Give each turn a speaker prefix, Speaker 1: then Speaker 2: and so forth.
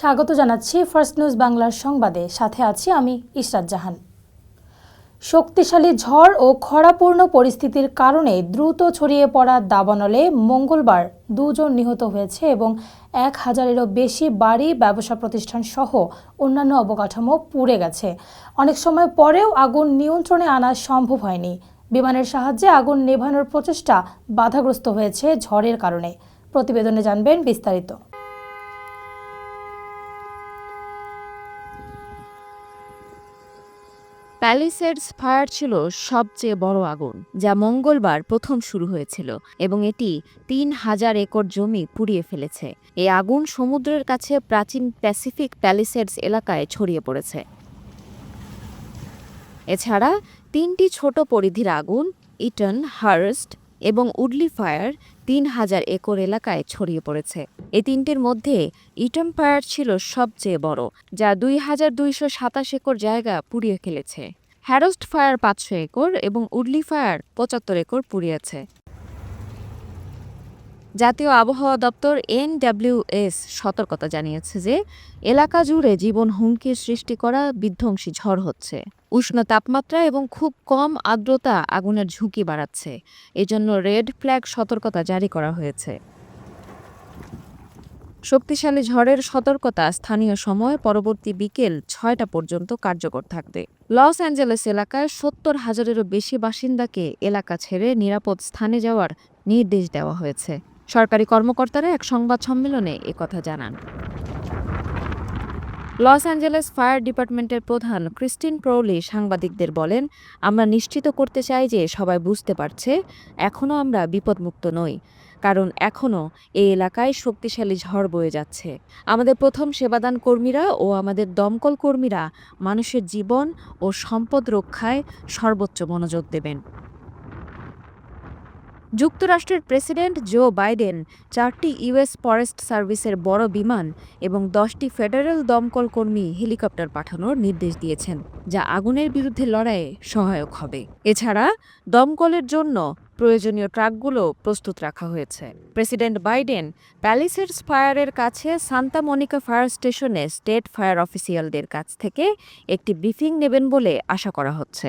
Speaker 1: স্বাগত জানাচ্ছি first news বাংলার সংবাদে। সাথে আছি আমি ইশরাত জাহান। শক্তিশালী ঝড় ও খরাপূর্ণ পরিস্থিতির কারণে দ্রুত ছড়িয়ে পড়া দাবানলে মঙ্গলবার দুজন নিহত হয়েছে এবং এক হাজারেরও বেশি বাড়ি, ব্যবসা প্রতিষ্ঠান সহ অন্যান্য অবকাঠামো পুড়ে গেছে। অনেক সময় পরেও আগুন নিয়ন্ত্রণে আনা সম্ভব হয়নি। বিমানের সাহায্যে আগুন নেভানোর প্রচেষ্টা বাধাগ্রস্ত হয়েছে ঝড়ের কারণে। প্রতিবেদনে জানবেন বিস্তারিত।
Speaker 2: প্যালিসেডস ফায়ার ছিল সবচেয়ে বড় আগুন, যা মঙ্গলবার প্রথম শুরু হয়েছিল, এবং এটি তিন হাজার একর জমি পুড়িয়ে ফেলেছে। এই আগুন সমুদ্রের কাছে প্রাচীন প্যাসিফিক প্যালিসেডস এলাকায় ছড়িয়ে পড়েছে। এছাড়া তিনটি ছোট পরিধির আগুন, ইটন, হার্স্ট এবং উডলি ফায়ার তিন হাজার একর এলাকায় ছড়িয়ে পড়েছে। এই তিনটির মধ্যে ইটন ফায়ার ছিল সবচেয়ে বড়, যা দুই হাজার দুইশো সাতাশ একর জায়গা পুড়িয়ে ফেলেছে। হ্যারোস্ট ফায়ার পাঁচশো একর এবং উডলি ফায়ার পঁচাত্তর একর পুড়িয়েছে। জাতীয় আবহাওয়া দপ্তর এনডব্লিউএস সতর্কতা জানিয়েছে যে, এলাকা জুড়ে জীবন হুমকির সৃষ্টি করা বিধ্বংসী ঝড় হচ্ছে। উষ্ণ তাপমাত্রা এবং খুব কম আর্দ্রতা আগুনের ঝুঁকি বাড়াচ্ছে। এজন্য রেড ফ্ল্যাগ সতর্কতা জারি করা হয়েছে। শক্তিশালী ঝড়ের সতর্কতা স্থানীয় সময় পরবর্তী বিকেল ছয়টা পর্যন্ত কার্যকর থাকবে। লস অ্যাঞ্জেলেস এলাকায় সত্তর হাজারেরও বেশি বাসিন্দাকে এলাকা ছেড়ে নিরাপদ স্থানে যাওয়ার নির্দেশ দেওয়া হয়েছে। সরকারি কর্মকর্তারা এক সংবাদ সম্মেলনে একথা জানান। লস অ্যাঞ্জেলেস ফায়ার ডিপার্টমেন্টের প্রধান ক্রিস্টিন প্রৌলি সাংবাদিকদের বলেন, আমরা নিশ্চিত করতে চাই যে সবাই বুঝতে পারছে এখনও আমরা বিপদমুক্ত নই। কারণ এখনও এই এলাকায় শক্তিশালী ঝড় বয়ে যাচ্ছে। আমাদের প্রথম সেবাদান কর্মীরা ও আমাদের দমকল কর্মীরা মানুষের জীবন ও সম্পদ রক্ষায় সর্বোচ্চ মনোযোগ দেবেন। যুক্তরাষ্ট্রের প্রেসিডেন্ট জো বাইডেন চারটি ইউএস ফরেস্ট সার্ভিসের বড় বিমান এবং দশটি ফেডারেল দমকল কর্মী হেলিকপ্টার পাঠানোর নির্দেশ দিয়েছেন, যা আগুনের বিরুদ্ধে লড়াইয়ে সহায়ক হবে। এছাড়া, দমকলের জন্য প্রয়োজনীয় ট্রাকগুলো প্রস্তুত রাখা হয়েছে। প্রেসিডেন্ট বাইডেন প্যালিসেডস ফায়ারের কাছে সান্তা মনিকা ফায়ার স্টেশনে স্টেট ফায়ার অফিসিয়ালদের কাছ থেকে একটি ব্রিফিং নেবেন বলে আশা করা হচ্ছে।